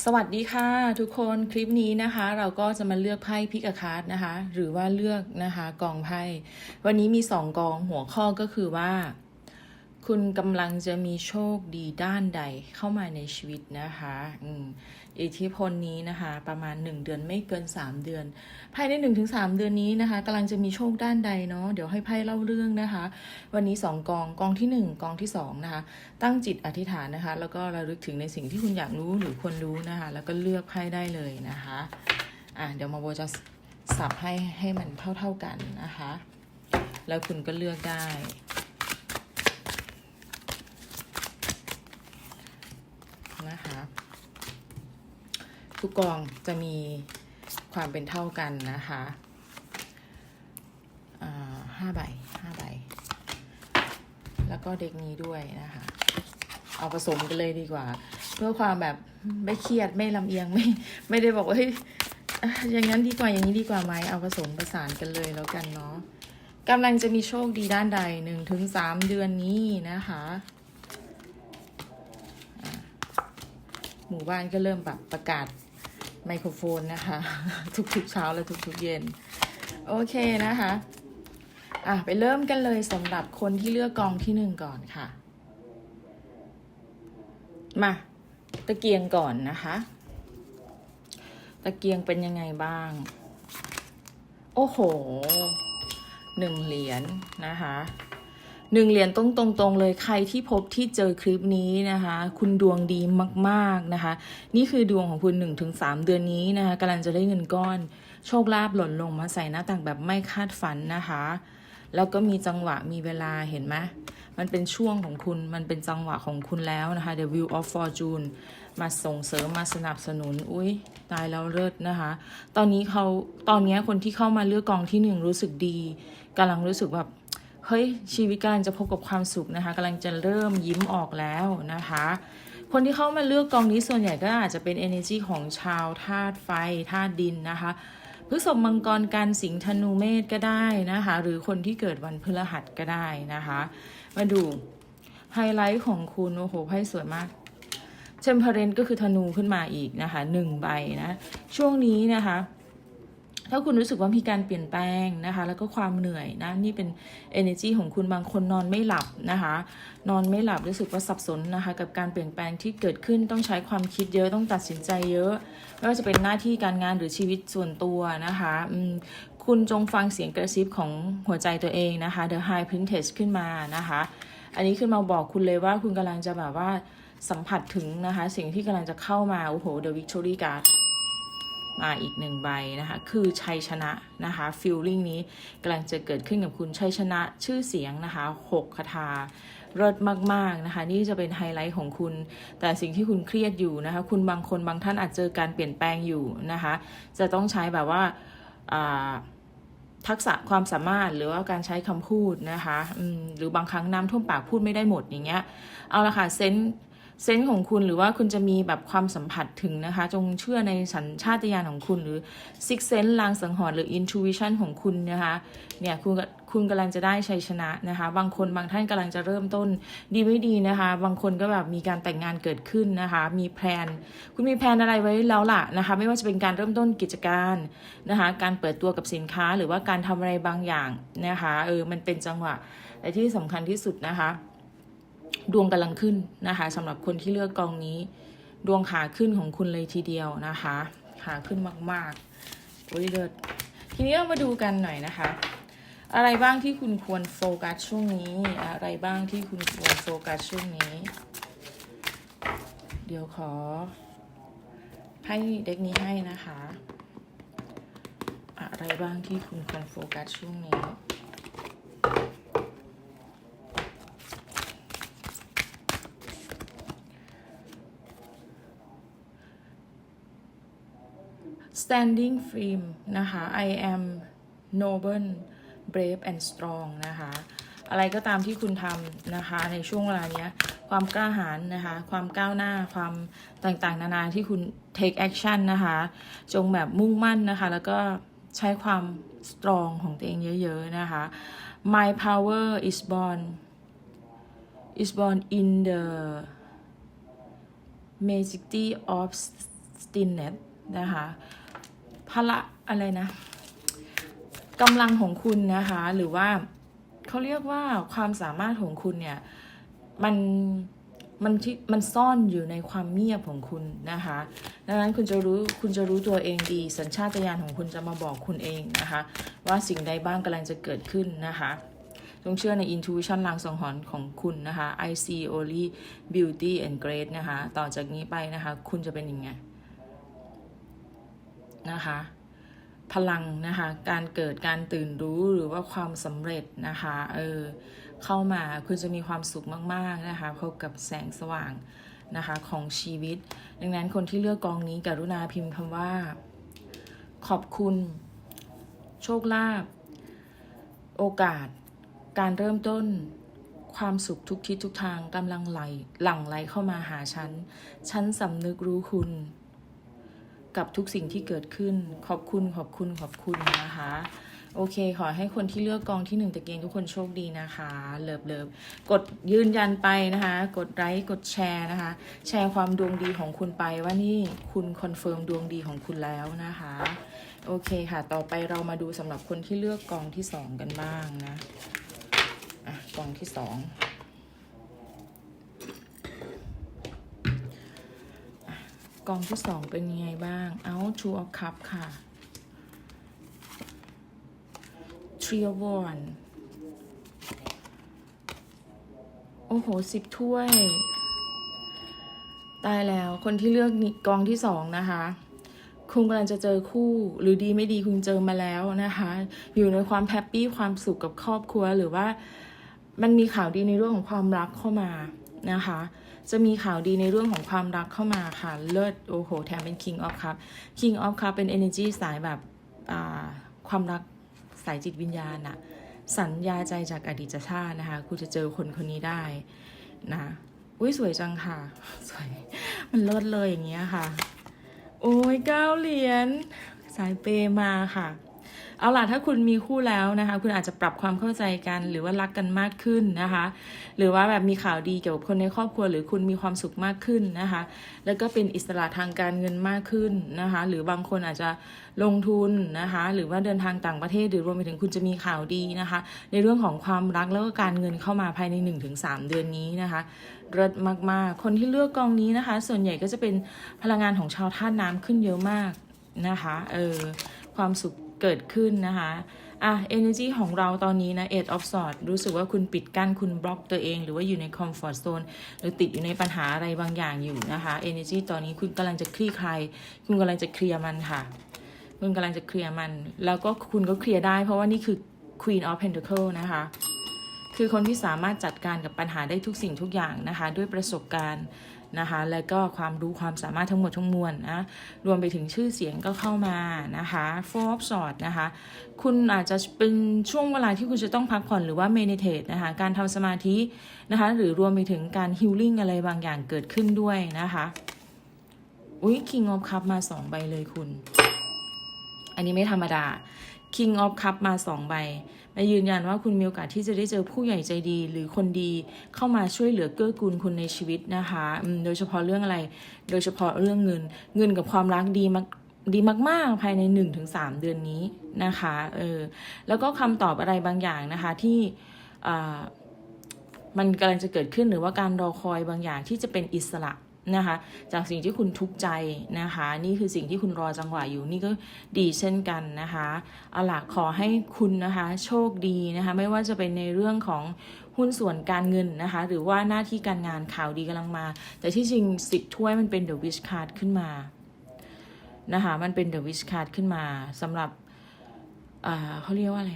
สวัสดีค่ะ ทุกคนคลิปนี้นะคะ เราก็จะมาเลือกไพ่พิกาคาร์ดนะคะ หรือว่าเลือกนะคะกองไพ่ วันนี้มีสองกองหัวข้อก็คือว่า คุณกำลังจะมีโชคดีด้านใดเข้ามาในชีวิตนะคะอิทธิพลนี้นะคะ ประมาณ 1 เดือนไม่เกิน 3 เดือน ภายใน 1-3ถึงเดือนนี้นะคะกำลังจะมีโชคด้านใดเนาะเดี๋ยวให้ไพ่เล่าเรื่องนะคะ วันนี้ 2 กองกองทีหนึ่1 กองที่2นะคะตั้งจิตอธิษฐานนะคะ แล้วก็ระลึกถึงในสิ่งที่คุณอยากรู้หรือควรรู้นะคะ แล้วก็เลือกไพ่ได้เลยนะคะอะเดี๋ยวมาโบจะสับให้ให้มันเท่า ๆกันนะคะ แล้วคุณก็เลือกได้ นะคะทุกกองจะมีความเป็นเท่ากันนะคะอ่าห้าใบห้าใบ แล้วก็เด็กนี้ด้วยนะคะ เอาผสมกันเลยดีกว่า เพื่อความแบบไม่เครียดไม่ลำเอียงไม่ไม่ได้บอกว่าเฮ้ยอะอย่างนั้นดีกว่าอย่างนี้ดีกว่าไหมเอาผสมประสานกันเลยแล้วกันเนาะกำลังจะมีโชคดีด้านใดหนึ่งถึงสามเดือนนี้นะคะ หมู่บ้านก็เริ่มแบบประกาศไมโครโฟนนะคะ ทุกๆเช้าและทุกๆเย็น โอเคนะคะ อะ ไปเริ่มกันเลยสำหรับคนที่เลือกกองที่หนึ่งก่อนค่ะ มาตะเกียงก่อนนะคะ ตะเกียงเป็นยังไงบ้าง โอ้โหหนึ่งเหรียญนะคะ หนึ่งเหรียญตรงตรงตรงๆเลยใครที่พบที่เจอคลิปนี้นะคะ คุณดวงดีมากๆนะคะ นี่คือดวงของคุณ1นถึงสเดือนนี้นะคะกำลังจะได้เงินก้อน โชคลาภหล่นลงมาใส่หน้าต่างแบบไม่คาดฝันนะคะ แล้วก็มีจังหวะมีเวลาเห็นไหมมันเป็นช่วงของคุณ มันเป็นจังหวะของคุณแล้วนะคะ The Wheel of Fortune มาส่งเสริมมาสนับสนุน อุ้ยตายแล้วเลิศนะคะ ตอนนี้เขาตอนนี้คนที่เข้ามาเลือกกองที่หนึ่งรู้สึกดีกำลังรู้สึกแบบ เฮ้ยชีวิตกำลังจะพบกับความสุขนะคะกำลังจะเริ่มยิ้มออกแล้วนะคะ คนที่เข้ามาเลือกกองนี้ส่วนใหญ่ก็อาจจะเป็น energy ของชาวธาตุไฟธาตุดินนะคะพฤษภมังกรกันสิงธนูเมษก็ได้นะคะ หรือคนที่เกิดวันพฤหัสก็ได้นะคะ มาดูไฮไลท์ของคุณโอ้โหไพ่สวยมากเชมเพเรนก็คือธนูขึ้นมาอีกนะคะหนึ่งใบนะ ช่วงนี้นะคะ ถ้าคุณรู้สึกว่ามีการเปลี่ยนแปลงนะคะ แล้วก็ความเหนื่อยนะนี่เป็น energy ของคุณบางคนนอนไม่หลับนะคะ นอนไม่หลับรู้สึกว่าสับสนนะคะ กับการเปลี่ยนแปลงที่เกิดขึ้นต้องใช้ความคิดเยอะต้องตัดสินใจเยอะไม่ว่าจะเป็นหน้าที่การงานหรือชีวิตส่วนตัวนะคะคุณจงฟังเสียงกระซิบของหัวใจตัวเองนะคะ The High Princess ขึ้นมานะคะ อันนี้ขึ้นมาบอกคุณเลยว่าคุณกำลังจะแบบว่าสัมผัสถึงนะคะ สิ่งที่กำลังจะเข้ามา โอ้โห The Victory Card มาอีกหนึ่งใบนะคะคือชัยชนะนะคะฟีลลิ่งนี้กำลังจะเกิดขึ้นกับคุณชัยชนะชื่อเสียงนะคะหกคาถาเลิศมากๆนะคะนี่จะเป็นไฮไลท์ของคุณ แต่สิ่งที่คุณเครียดอยู่นะคะคุณบางคนบางท่านอาจเจอการเปลี่ยนแปลงอยู่นะคะจะต้องใช้แบบว่าทักษะความสามารถหรือว่าการใช้คำพูดนะคะหรือบางครั้งน้ำท่วมปากพูดไม่ได้หมดอย่างเงี้ยเอาละค่ะเซน เซนส์ของคุณหรือว่าคุณจะมีแบบความสัมผัสถึงนะคะ จงเชื่อในสัญชาตญาณของคุณหรือซิกเซนส์ลางสังหรณ์หรืออินทูวิชันของคุณนะคะเนี่ยคุณก็คุณกำลังจะได้ชัยชนะนะคะ บางคนบางท่านกำลังจะเริ่มต้นดีไม่ดีนะคะ บางคนก็แบบมีการแต่งงานเกิดขึ้นนะคะ มีแพลน คุณมีแพลนอะไรไว้แล้วล่ะนะคะ ไม่ว่าจะเป็นการเริ่มต้นกิจการนะคะ การเปิดตัวกับสินค้าหรือว่าการทำอะไรบางอย่างนะคะ เออ มันเป็นจังหวะ แต่ที่สำคัญที่สุดนะคะ ดวงกำลังขึ้นนะคะสำหรับคนที่เลือกกองนี้ ดวงขาขึ้นของคุณเลยทีเดียวนะคะขาขึ้นมากๆโอ้ยเลิศทีนี้เรามาดูกันหน่อยนะคะ อะไรบ้างที่คุณควรโฟกัสช่วงนี้ อะไรบ้างที่คุณควรโฟกัสช่วงนี้ เดี๋ยวขอให้เด็กนี้ให้นะคะ อะไรบ้างที่คุณควรโฟกัสช่วงนี้ standing firm นะคะ I am noble brave and strong นะคะ อะไรก็ตามที่คุณทำนะคะ ในช่วงเวลานี้ความกล้าหาญนะคะ ความก้าวหน้าความต่างๆ นานาที่คุณ take action นะคะ จงแบบมุ่งมั่นนะคะ แล้วก็ใช้ความ strong ของตัวเองเยอะ ๆ นะคะ my power is born is born in the majesty of stillness นะคะ พละอะไรนะกำลังของคุณนะคะ หรือว่าเขาเรียกว่าความสามารถของคุณเนี่ย มันมันที่มันซ่อนอยู่ในความเงียบของคุณนะคะ ดังนั้นคุณจะรู้คุณจะรู้ตัวเองดี สัญชาตญาณของคุณจะมาบอกคุณเองนะคะ ว่าสิ่งใดบ้างกำลังจะเกิดขึ้นนะคะจงเชื่อใน intuition ลางสังหรณ์ของคุณนะคะ I see only beauty and grace นะคะ ต่อจากนี้ไปนะคะ คุณจะเป็นยังไง นะคะ พลังนะคะ การเกิดการตื่นรู้หรือว่าความสำเร็จนะคะเออเข้ามาคุณจะมีความสุขมากๆนะคะพบกับแสงสว่างนะคะของชีวิต ดังนั้นคนที่เลือกกองนี้กรุณาพิมพ์คำว่า ขอบคุณ โชคลาภโอกาส การเริ่มต้นความสุขทุกทิศทุกทางกำลังไหลหลั่งไหลเข้ามาหาฉัน ฉันสำนึกรู้คุณ กับทุกสิ่งที่เกิดขึ้น ขอบคุณขอบคุณขอบคุณนะคะ โอเค ขอให้คนที่เลือกกองที่หนึ่งตะเกียงทุกคนโชคดีนะคะ เลิฟเลิฟกดยืนยันไปนะคะ กดไลค์กดแชร์นะคะ แชร์ความดวงดีของคุณไปว่านี่คุณคอนเฟิร์มดวงดีของคุณแล้วนะคะ โอเคค่ะ ต่อไปเรามาดูสำหรับคนที่เลือกกองที่สองกันบ้างนะ อะ กองที่สองอะ กองที่สองเป็นยังไงบ้างเอา Two of Cup ค่ะ Three of Wands โอ้โหสิบถ้วย ตายแล้วคนที่เลือกกองที่สองนะคะคุณกำลังจะเจอคู่ หรือดีไม่ดีคุณเจอมาแล้วนะคะ อยู่ในความแฮปปี้ความสุขกับครอบครัวหรือว่ามันมีข่าวดีในเรื่องของความรักเข้ามานะคะ จะมีข่าวดีในเรื่องของความรักเข้ามาค่ะ เลิศโอ้โห แถมเป็น King of Cup King of Cup เป็น energy สายแบบความรักสายจิตวิญญาณอะสัญญาใจจากอดีตชาตินะคะคุณจะเจอคนคนนี้ได้นะอุ้ยสวยจังค่ะ สวย มันเลิศเลยอย่างเงี้ยค่ะ โอ้ยเก้าเหรียญสายเปมาค่ะ เอาล่ะถ้าคุณมีคู่แล้วนะคะ คุณอาจจะปรับความเข้าใจกัน หรือว่ารักกันมากขึ้นนะคะ หรือว่าแบบมีข่าวดีเกี่ยวกับคนในครอบครัว หรือคุณมีความสุขมากขึ้นนะคะ แล้วก็เป็นอิสระทางการเงินมากขึ้นนะคะ หรือบางคนอาจจะลงทุนนะคะ หรือว่าเดินทางต่างประเทศหรือรวมไปถึงคุณจะมีข่าวดีนะคะ ในเรื่องของความรักแล้วก็การเงินเข้ามาภายใน 1-3 เดือนนี้นะคะเลิศมากๆ คนที่เลือกกองนี้นะคะ ส่วนใหญ่ก็จะเป็นพลังงานของชาวธาตุน้ำขึ้นเยอะมากนะคะ เออ ความสุข เกิดขึ้นนะคะอะ energy ของเราตอนนี้นะ eight of swords รู้สึกว่าคุณปิดกั้นคุณบล็อกตัวเอง หรือว่าอยู่ใน comfort zone หรือติดอยู่ในปัญหาอะไรบางอย่างอยู่นะคะ energy ตอนนี้คุณกำลังจะคลี่คลายคุณกำลังจะเคลียร์มันค่ะ คุณกำลังจะเคลียร์มัน แล้วก็คุณก็เคลียร์ได้เพราะว่านี่คือ queen of pentacle นะคะ คือคนที่สามารถจัดการกับปัญหาได้ทุกสิ่งทุกอย่างนะคะ ด้วยประสบการณ์ นะคะ แล้วก็ความรู้ความสามารถทั้งหมดทั้งมวลนะ รวมไปถึงชื่อเสียงก็เข้ามานะคะ four of swords นะคะ คุณอาจจะเป็นช่วงเวลาที่คุณจะต้องพักผ่อนหรือว่า meditate นะคะ การทำสมาธินะคะ หรือรวมไปถึงการ healing อะไรบางอย่างเกิดขึ้นด้วยนะคะ อุ้ย king of cup มาสองใบเลยคุณ อันนี้ไม่ธรรมดา King of Cup มาสองใบ มายืนยันว่าคุณมีโอกาสที่จะได้เจอผู้ใหญ่ใจดี หรือคนดีเข้ามาช่วยเหลือเกื้อกูลคุณในชีวิตนะคะโดยเฉพาะเรื่องอะไร โดยเฉพาะเรื่องเงิน เงินกับความรักดีมากดีมาก ๆ ภายใน 1-3 เดือนนี้นะคะเออแล้วก็คำตอบอะไรบางอย่างนะคะที่อ่ามันกำลังจะเกิดขึ้นหรือว่าการรอคอยบางอย่างที่จะเป็นอิสระ นะคะ จากสิ่งที่คุณทุกข์ใจนะคะ นี่คือสิ่งที่คุณรอจังหวะอยู่นี่ก็ดีเช่นกันนะคะเอาล่ะขอให้คุณนะคะโชคดีนะคะ ไม่ว่าจะเป็นในเรื่องของหุ้นส่วนการเงินนะคะ หรือว่าหน้าที่การงานข่าวดีกำลังมา แต่ที่จริงสิบถ้วยมันเป็น The Wish Card ขึ้นมานะคะมันเป็น The Wish Card ขึ้นมาสำหรับอ่าเขาเรียกว่าอะไร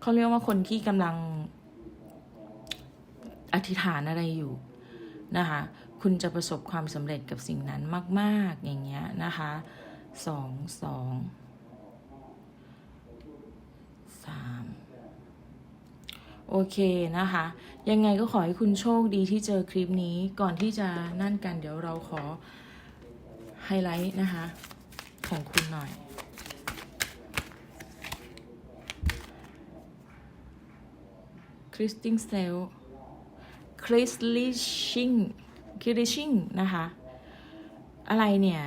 เขาเรียกว่าคนที่กำลัง อธิษฐานอะไรอยู่นะคะ คุณจะประสบความสำเร็จกับสิ่งนั้นมาก ๆ อย่างเงี้ยนะคะสองสองสามโอเคนะคะ ยังไงก็ขอให้คุณโชคดีที่เจอคลิปนี้ก่อนที่จะนั่นกันเดี๋ยวเราขอไฮไลท์นะคะ ของคุณหน่อยคริสติงเซล คริสลิชิง cherishing นะคะ อะไรเนี่ย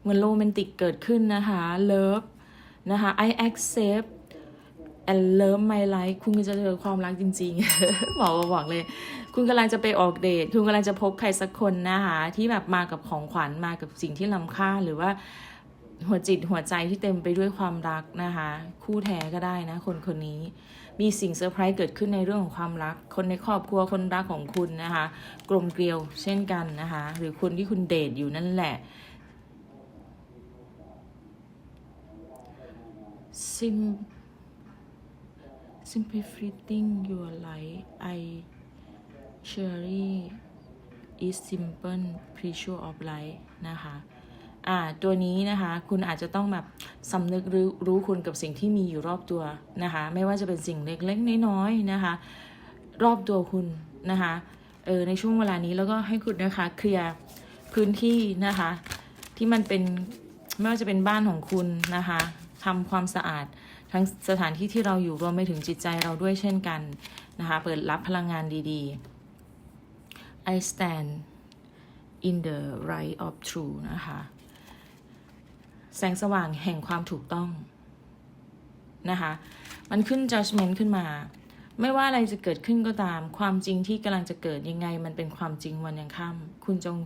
เหมือนโรแมนติกเกิดขึ้นนะคะ love นะคะ I accept and love my life คุณก็จะเจอความรักจริงๆ หมอบอกเลย คุณกำลังจะไปออกเดท คุณกำลังจะพบใครสักคนนะคะ ที่แบบมากับของขวัญมากับสิ่งที่ล้ำค่าหรือว่าหัวจิตหัวใจที่เต็มไปด้วยความรักนะคะ คู่แท้ก็ได้นะ คนคนนี้ มีสิ่งเซอร์ไพรส์เกิดขึ้นในเรื่องของความรัก คนในครอบครัวคนรักของคุณนะคะ กลมเกลียวเช่นกันนะคะ หรือคนที่คุณเดทอยู่นั่นแหละ sim simplifying your life I cherry is simple pressure of life นะคะ อ่าตัวนี้นะคะคุณอาจจะต้องแบบสำนึกรู้รู้คุณกับสิ่งที่มีอยู่รอบตัวนะคะ ไม่ว่าจะเป็นสิ่งเล็กๆน้อยๆนะคะ รอบตัวคุณนะคะเออในช่วงเวลานี้แล้วก็ให้คุณนะคะเคลียร์พื้นที่นะคะ ที่มันเป็นไม่ว่าจะเป็นบ้านของคุณนะคะทำความสะอาดทั้งสถานที่ที่เราอยู่รวมไปถึงจิตใจเราด้วยเช่นกันนะคะ เปิดรับพลังงานดีๆ I stand in the right of true นะคะ แสงสว่างแห่งความถูกต้องนะคะ มันขึ้น judgment ขึ้นมา ไม่ว่าอะไรจะเกิดขึ้นก็ตาม ความจริงที่กำลังจะเกิดยังไง มันเป็นความจริงวันยังค่ำคุณจง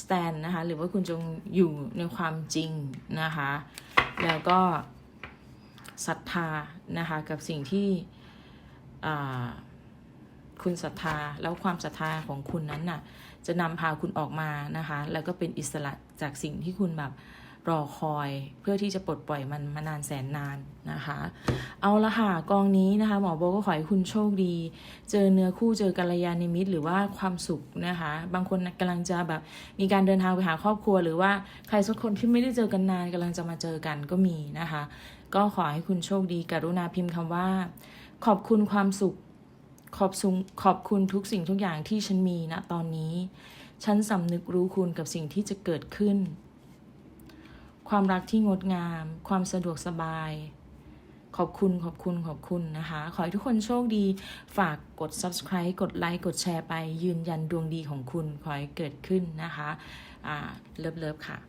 stand นะคะ หรือว่าคุณจงอยู่ในความจริงนะคะ แล้วก็ศรัทธานะคะ กับสิ่งที่คุณศรัทธาแล้วความศรัทธาของคุณนั้นน่ะ จะนำพาคุณออกมานะคะ แล้วก็เป็นอิสระจากสิ่งที่คุณแบบ รอคอยเพื่อที่จะปลดปล่อยมันมานานแสนนานนะคะ เอาละค่ะกองนี้นะคะ หมอโบก็ขอให้คุณโชคดี เจอเนื้อคู่เจอกัลยาณมิตรหรือว่าความสุขนะคะ บางคนกำลังจะแบบมีการเดินทางไปหาครอบครัว หรือว่าใครสักคนที่ไม่ได้เจอกันนานกำลังจะมาเจอกันก็มีนะคะ ก็ขอให้คุณโชคดี กรุณาพิมพ์คำว่า ขอบคุณความสุขขอบสุขอบคุณทุกสิ่งทุกอย่างที่ฉันมีณตอนนี้ ฉันสำนึกรู้คุณกับสิ่งที่จะเกิดขึ้น ความรักที่งดงาม ความสะดวกสบาย ขอบคุณขอบคุณขอบคุณนะคะ ขอให้ทุกคนโชคดี ฝากกด subscribe กดไลค์กดแชร์ไปยืนยันดวงดีของคุณ ขอให้เกิดขึ้นนะคะ อ่า เลิฟเลิฟค่ะ